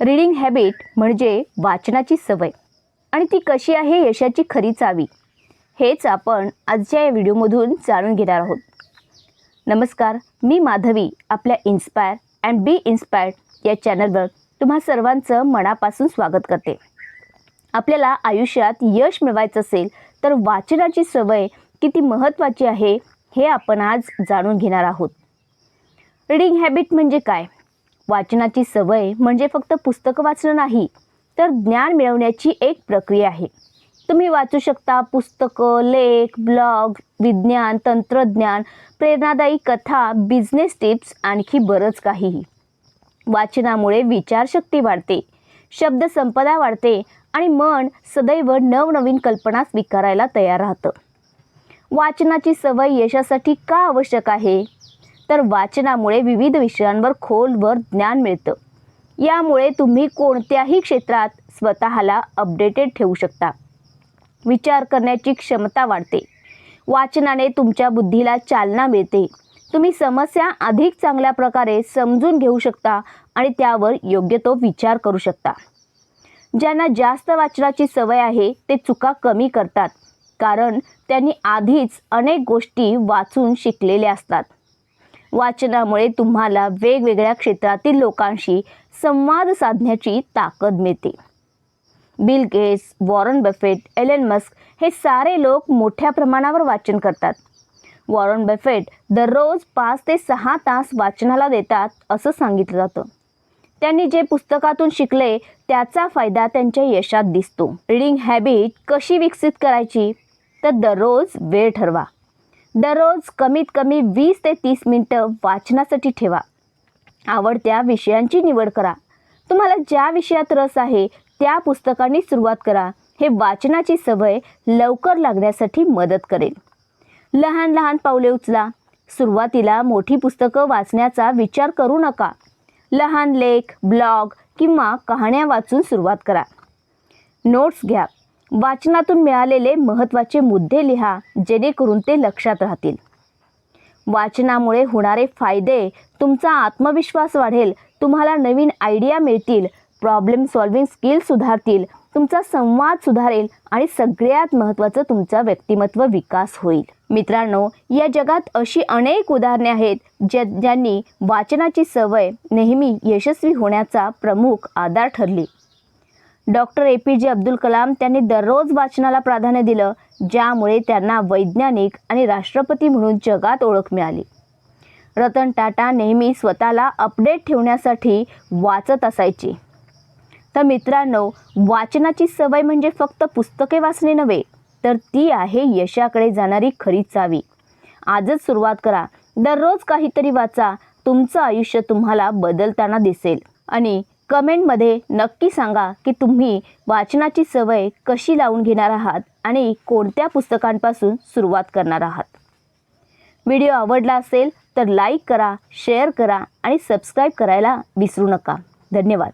Reading habit म्हणजे वाचनाची सवय. आणि ती कशी आहे यशाची खरी चावी? हेच आपण आजच्या या व्हिडिओमधून जाणून घेणार आहोत. नमस्कार मी माधवी आपल्या इन्स्पायर अँड बी इन्स्पायर्ड या चॅनलवर तुम्हा सर्वांचं मनापासून स्वागत करते. आपल्याला आयुष्यात यश मिळवायचं असेल तर वाचनाची सवय किती महत्त्वाची आहे हे आपण आज जाणून घेणार आहोत. रीडिंग हॅबिट म्हणजे काय? वाचनाची सवय म्हणजे फक्त पुस्तकं वाचणं नाही तर ज्ञान मिळवण्याची एक प्रक्रिया आहे. तुम्ही वाचू शकता पुस्तकं लेख ब्लॉग विज्ञान तंत्रज्ञान प्रेरणादायी कथा बिझनेस टिप्स आणखी बरंच काहीही. वाचनामुळे विचारशक्ती वाढते शब्दसंपदा वाढते आणि मन सदैव नवनवीन कल्पना स्वीकारायला तयार राहतं. वाचनाची सवय यशासाठी का आवश्यक आहे? तर वाचनामुळे विविध विषयांवर खोलवर ज्ञान मिळतं. यामुळे तुम्ही कोणत्याही क्षेत्रात स्वतःला अपडेटेड ठेवू शकता. विचार करण्याची क्षमता वाढते. वाचनाने तुमच्या बुद्धीला चालना मिळते. तुम्ही समस्या अधिक चांगल्या प्रकारे समजून घेऊ शकता आणि त्यावर योग्य तो विचार करू शकता. ज्यांना जास्त वाचनाची सवय आहे ते चुका कमी करतात. कारण त्यांनी आधीच अनेक गोष्टी वाचून शिकलेल्या असतात. वाचनामुळे तुम्हाला वेगवेगळ्या क्षेत्रातील लोकांशी संवाद साधण्याची ताकद मिळते. Bill Gates Warren Buffett Elon Musk हे सारे लोक मोठ्या प्रमाणावर वाचन करतात. वॉरन बफेट दररोज पाच ते सहा तास वाचनाला देतात असं सांगितलं जातं. त्यांनी जे पुस्तकातून शिकले त्याचा फायदा त्यांच्या यशात दिसतो. रीडिंग हॅबिट कशी विकसित करायची तर दररोज वेळ ठरवा. दररोज कमीत कमी वीस ते तीस मिनटं वाचनासाठी ठेवा. आवडत्या विषयांची निवड करा. तुम्हाला ज्या विषयात रस आहे त्या पुस्तकांनी सुरुवात करा. हे वाचनाची सवय लवकर लागण्यासाठी मदत करेल. लहान लहान पावले उचला. सुरुवातीला मोठी पुस्तकं वाचण्याचा विचार करू नका. लहान लेख ब्लॉग किंवा कहाण्या वाचून सुरुवात करा. नोट्स घ्या. वाचनातून मिळालेले महत्त्वाचे मुद्दे लिहा जेणेकरून ते लक्षात राहतील. वाचनामुळे होणारे फायदे तुमचा आत्मविश्वास वाढेल तुम्हाला नवीन आयडिया मिळतील प्रॉब्लेम सॉल्विंग स्किल सुधारतील तुमचा संवाद सुधारेल आणि सगळ्यात महत्त्वाचं तुमचा व्यक्तिमत्व विकास होईल. मित्रांनो या जगात अशी अनेक उदाहरणे आहेत ज्या ज्यांनी वाचनाची सवय नेहमी यशस्वी होण्याचा प्रमुख आधार ठरली. डॉक्टर ए पी जे अब्दुल कलाम त्यांनी दररोज वाचनाला प्राधान्य दिलं ज्यामुळे त्यांना वैज्ञानिक आणि राष्ट्रपती म्हणून जगात ओळख मिळाली. रतन टाटा नेहमी स्वतःला अपडेट ठेवण्यासाठी वाचत असायचे. तर मित्रांनो वाचनाची सवय म्हणजे फक्त पुस्तके वाचणे नव्हे तर ती आहे यशाकडे जाणारी खरी चावी. आजच सुरुवात करा. दररोज काहीतरी वाचा. तुमचं आयुष्य तुम्हाला बदलताना दिसेल. आणि कमेंटमध्ये नक्की सांगा की तुम्ही वाचनाची सवय कशी लावून घेणार आहात आणि कोणत्या पुस्तकांपासून सुरुवात करणार आहात. व्हिडिओ आवडला असेल तर लाईक करा शेअर करा आणि सबस्क्राईब करायला विसरू नका. धन्यवाद.